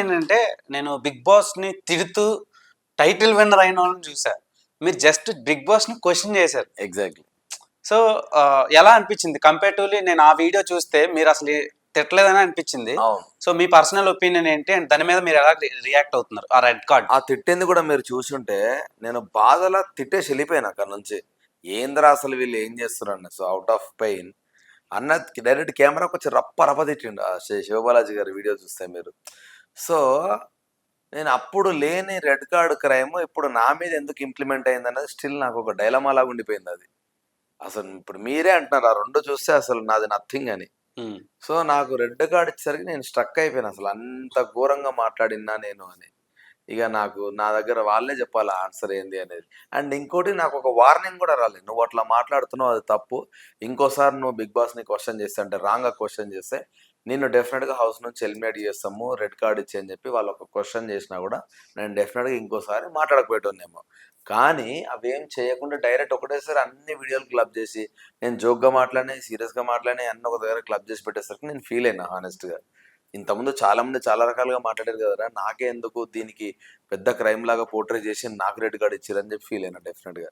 ఏంటంటే నేను బిగ్ బాస్ని తిడుతూ టైటిల్ విన్నర్ అయిన వాళ్ళని చూసా. మీరు జస్ట్ బిగ్ బాస్ని క్వశ్చన్ చేశారు. ఎగ్జాక్ట్లీ సో ఎలా అనిపించింది? కంపేటివ్లీ నేను ఆ వీడియో చూస్తే మీరు అసలు తిట్టలేదని అనిపించింది. సో మీ పర్సనల్ ఒపీనియన్ ఏంటి? అండ్ దాని మీద మీరు ఎలా రియాక్ట్ అవుతున్నారు? ఆ రెడ్ కార్డ్. ఆ తిట్టింది కూడా మీరు చూసుంటే నేను బాధలా తిట్టేసి వెళ్ళిపోయాను అక్కడ నుంచి. ఏంద్రా అసలు వీళ్ళు ఏం చేస్తున్నారు సో అవుట్ ఆఫ్ పెయిన్ అన్న డైరెక్ట్ కెమెరాకి వచ్చి రప్ప రప్ప తిట్టిండు. శివబాలాజీ గారి వీడియో చూస్తే మీరు. సో నేను అప్పుడు లేని రెడ్ కార్డ్ క్రైమ్ ఇప్పుడు నా మీద ఎందుకు ఇంప్లిమెంట్ అయింది అన్నది స్టిల్ నాకు ఒక డైలమా లాగా ఉండిపోయింది అది. అసలు ఇప్పుడు మీరే అంటున్నారు ఆ రెండు చూస్తే అసలు నాది నథింగ్ అని. సో నాకు రెడ్ కార్డ్ ఇచ్చేసరికి నేను స్ట్రక్ అయిపోయాను అసలు అంత ఘోరంగా మాట్లాడినా నేను అని. ఇక నాకు నా దగ్గర వాళ్ళే చెప్పాలి ఆన్సర్ ఏంది అనేది. అండ్ ఇంకోటి నాకు ఒక వార్నింగ్ కూడా రాలేదు. నువ్వు అట్లా మాట్లాడుతున్నావు అది తప్పు. ఇంకోసారి నువ్వు బిగ్ బాస్ని క్వశ్చన్ చేస్తే అంటే రాంగ్గా క్వశ్చన్ చేస్తే నేను డెఫినెట్గా హౌస్ నుంచి ఎలిమినేట్ చేస్తాము రెడ్ కార్డ్ ఇచ్చి అని చెప్పి వాళ్ళు ఒక క్వశ్చన్ చేసినా కూడా నేను డెఫినెట్గా ఇంకోసారి మాట్లాడకపోయేటోనేమో కానీ అవేం చేయకుండా డైరెక్ట్ ఒకటేసారి అన్ని వీడియోలు క్లబ్ చేసి నేను జోక్గా మాట్లాడినా సీరియస్గా మాట్లాడినా అన్న ఒక దగ్గర క్లబ్ చేసి పెట్టేసరికి నేను ఫీల్ అయినా హానెస్ట్గా ఇంతకుముందు చాలామంది చాలా రకాలుగా మాట్లాడారు కదరా నాకే ఎందుకు దీనికి పెద్ద క్రైమ్ లాగా పోర్ట్రే చేసి నాకు రెడ్ కార్డ్ ఇచ్చారని చెప్పి ఫీల్ అయినా డెఫినెట్గా